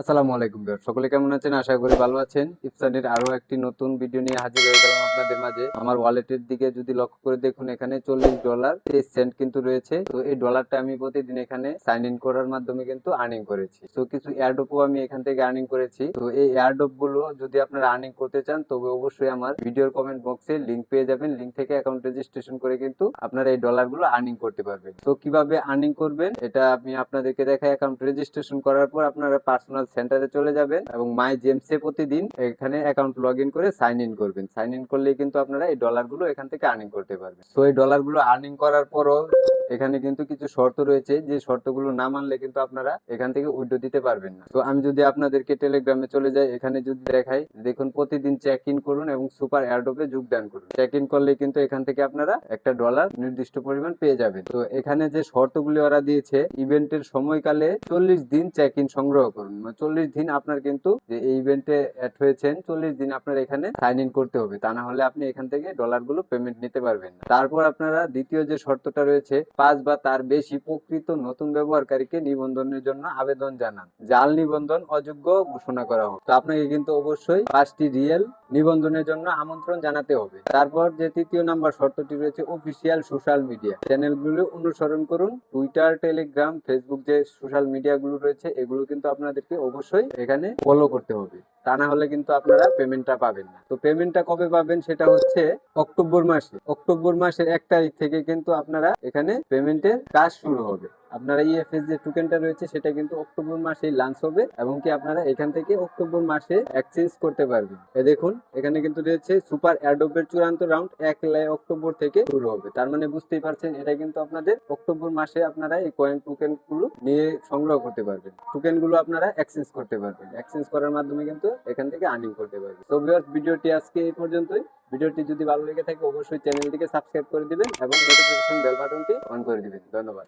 আসসালামু আলাইকুম ভিউয়ার সকলে কেমন আছেন? আশা করি ভালো আছেন। ইফসানের আরও একটি নতুন ভিডিও নিয়ে হাজির হয়ে গেলাম আপনাদের মাঝে। আমার ওয়ালেটের দিকে যদি লক্ষ্য করে দেখুন, এখানে চল্লিশ ডলার তেইশ সেন্ট কিন্তু রয়েছে। তো এই ডলারটা আমি প্রতিদিন এখানে সাইন ইন করার মাধ্যমে কিন্তু আর্নিং করেছি। তো কিছু এয়ারড্রপও আমি এখান থেকে আর্নিং করেছি। তো এই এয়ারড্রপগুলো যদি আপনারা আর্নিং করতে চান, তবে অবশ্যই আমার ভিডিওর কমেন্ট বক্সে লিঙ্ক পেয়ে যাবেন। লিঙ্ক থেকে অ্যাকাউন্ট রেজিস্ট্রেশন করে কিন্তু আপনারা এই ডলারগুলো আর্নিং করতে পারবেন। তো কীভাবে আর্নিং করবেন, এটা আমি আপনাদেরকে দেখাই। অ্যাকাউন্ট রেজিস্ট্রেশন করার পর আপনারা পার্সোনাল সেন্টারে চলে যাবেন এবং মাই জেমসে প্রতিদিন এখানে অ্যাকাউন্ট লগ ইন করে সাইন ইন করবেন। সাইন ইন করলেই কিন্তু আপনারা এই ডলারগুলো এখান থেকে আর্নিং করতে পারবেন। সো এই ডলারগুলো আর্নিং করার পরও এখানে কিন্তু কিছু শর্ত রয়েছে, যে শর্তগুলো না মানলে কিন্তু আপনারা এখান থেকে উইড্রো দিতে পারবেন না। তো আমি যদি আপনাদেরকে টেলিগ্রামে চলে যাই, এখানে যদি দেখাই, দেখুন প্রতিদিন চেক ইন করুন এবং সুপার এয়ারড্রপে যোগদান করুন। চেক ইন করলে কিন্তু এখান থেকে আপনারা একটা ডলার নির্দিষ্ট পরিমাণ পেয়ে যাবেন। তো এখানে যে শর্তগুলি ওরা দিয়েছে, ইভেন্টের সময়কালে চল্লিশ দিন চেক ইন সংগ্রহ করুন। মানে চল্লিশ দিন আপনার কিন্তু যে এই ইভেন্টে অ্যাড হয়েছেন, চল্লিশ দিন আপনার এখানে সাইন ইন করতে হবে। তা না হলে আপনি এখান থেকে ডলারগুলো পেমেন্ট নিতে পারবেন তারপর আপনারা দ্বিতীয় যে শর্তটা রয়েছে পাঁচ বা তার বেশি প্রকৃত নতুন ব্যবহারকারীকে নিবন্ধনের জন্য আবেদন জানান। জাল নিবন্ধন অযোগ্য ঘোষণা করা হোক। তো আপনাকে কিন্তু অবশ্যই পাঁচটি রিয়েল নিবন্ধনের জন্য আমন্ত্রণ জানাতে হবে। তারপর যে তৃতীয় নাম্বার শর্তটি রয়েছে অফিসিয়াল সোশ্যাল মিডিয়া চ্যানেলগুলো অনুসরণ করুন। টুইটার টেলিগ্রাম ফেসবুক যে সোশ্যাল মিডিয়া গুলো রয়েছে, এগুলো কিন্তু আপনাদেরকে অবশ্যই এখানে ফলো করতে হবে। তা না হলে কিন্তু আপনারা পেমেন্টটা পাবেন না। তো পেমেন্টটা কবে পাবেন সেটা হচ্ছে অক্টোবর মাসে। অক্টোবর মাসের এক তারিখ থেকে কিন্তু আপনারা এখানে পেমেন্টের কাজ শুরু হবে। আপনারা ইএফএস যে টোকেনটা রয়েছে, সেটা কিন্তু অক্টোবর মাসেই লঞ্চ হবে এবং কি আপনারা এখান থেকে অক্টোবর মাসে এক্সচেঞ্জ করতে পারবেন। এ দেখুন, এখানে কিন্তু রয়েছে সুপার অ্যাডোবের চূড়ান্ত রাউন্ড এক অক্টোবর থেকে শুরু হবে। তার মানে বুঝতেই পারছেন, এটা কিন্তু আপনাদের অক্টোবর মাসে আপনারা এই কয়েন টোকেনগুলো নিয়ে সংগ্রহ করতে পারবেন। টোকেনগুলো আপনারা এক্সচেঞ্জ করতে পারবেন। এক্সচেঞ্জ করার মাধ্যমে কিন্তু এখান থেকে আর্নিং করতে পারবেন। তো ভিডিওটি আজকে এই পর্যন্তই। ভিডিওটি যদি ভালো লেগে থাকে, অবশ্যই চ্যানেলটিকে সাবস্ক্রাইব করে দিবেন এবং নোটিফিকেশন বেল বাটনটি অন করে দিবেন। ধন্যবাদ।